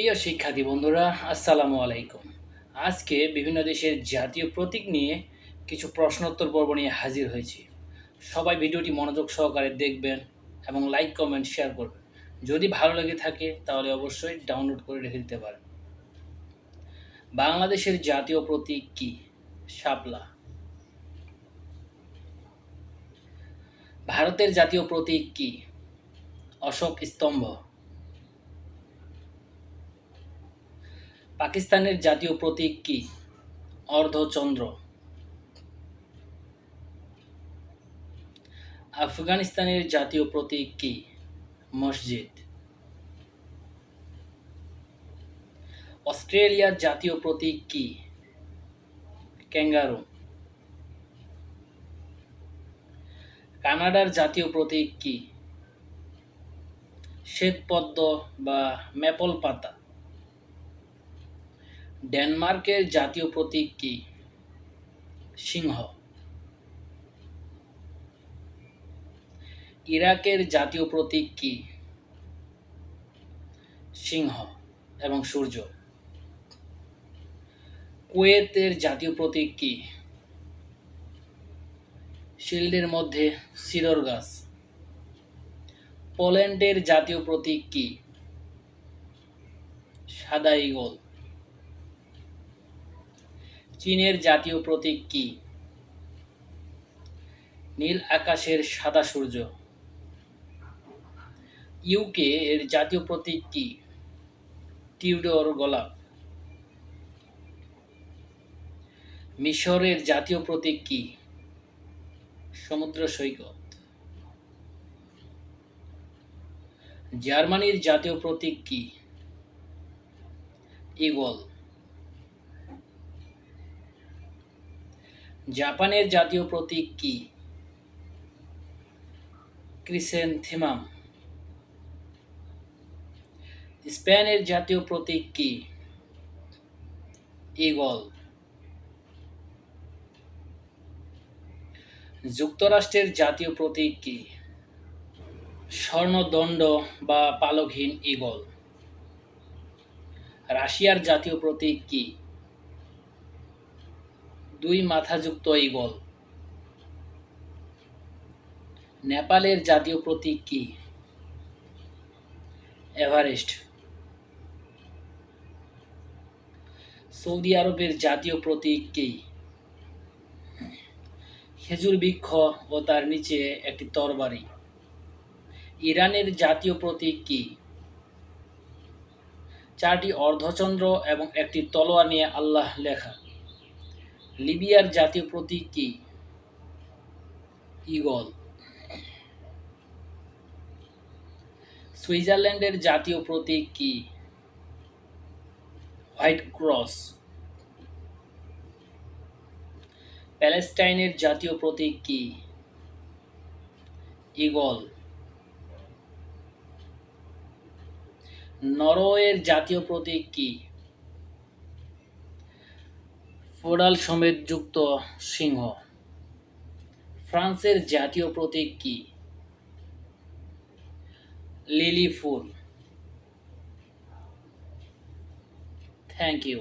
প্রিয় শিক্ষার্থী বন্ধুরা, আসসালামু আলাইকুম। আজকে বিভিন্ন দেশের জাতীয় প্রতীক নিয়ে কিছু প্রশ্নোত্তর পর্ব নিয়ে হাজির হয়েছি। সবাই ভিডিওটি মনোযোগ সহকারে দেখবেন এবং লাইক, কমেন্ট, শেয়ার করবেন। যদি ভালো লেগে থাকে, তাহলে অবশ্যই ডাউনলোড করে রেখে দিতে পারেন। বাংলাদেশের জাতীয় প্রতীক কি? শাপলা। ভারতের জাতীয় প্রতীক কি? অশোক স্তম্ভ। পাকিস্তানের জাতীয় প্রতীক কি? অর্ধচন্দ্র। আফগানিস্তানের জাতীয় প্রতীক কি? মসজিদ। অস্ট্রেলিয়ার জাতীয় প্রতীক কি? ক্যাঙ্গারু। কানাডার জাতীয় প্রতীক কি? শ্বেতপদ্ম বা ম্যাপল পাতা। ডেনমার্কের জাতীয় প্রতীক কি? সিংহ। ইরাকের জাতীয় প্রতীক কি? সিংহ এবং সূর্য। কুয়েতের জাতীয় প্রতীক কি? শিল্ডের মধ্যে সিরর গাছ। পোল্যান্ডের জাতীয় প্রতীক কি? সাদা ইগল। চীনের জাতীয় প্রতীক কি? নীল আকাশের সাদা সূর্য। ইউকে এর জাতীয় প্রতীক কি? টিউডর গোলাপ। মিশরের জাতীয় প্রতীক কি? সমুদ্র সৈকত। জার্মানির জাতীয় প্রতীক কি? ইগল জাপানের জাতীয় প্রতীক কি? ক্রিসেনথিমাম। স্পেনের জাতীয় প্রতীক কি? ইগল। যুক্তরাষ্ট্রের জাতীয় প্রতীক কি? স্বর্ণদণ্ড বা পালকহীন ইগল। রাশিয়ার জাতীয় প্রতীক কি? দুই মাথাযুক্ত ঈগল। নেপালের জাতীয় প্রতীক কি? এভারেস্ট। সৌদি আরবের জাতীয় প্রতীক কি? খেজুর বৃক্ষ ও তার নিচে একটি তরবারি। ইরানের জাতীয় প্রতীক কি? চারটি অর্ধচন্দ্র এবং একটি তলোয়ার নিয়ে আল্লাহ লেখা। লিবিয়ার জাতীয় প্রতীক কি? ইগল সুইজারল্যান্ডের জাতীয় প্রতীক কি? White cross. প্যালেস্টাইনের জাতীয় প্রতীক কি? ইগল নরওয়ের জাতীয় প্রতীক কি? ফোডাল সমেত যুক্ত সিংহ। ফ্রান্সের জাতীয় প্রতীক কি? Lily full. Thank you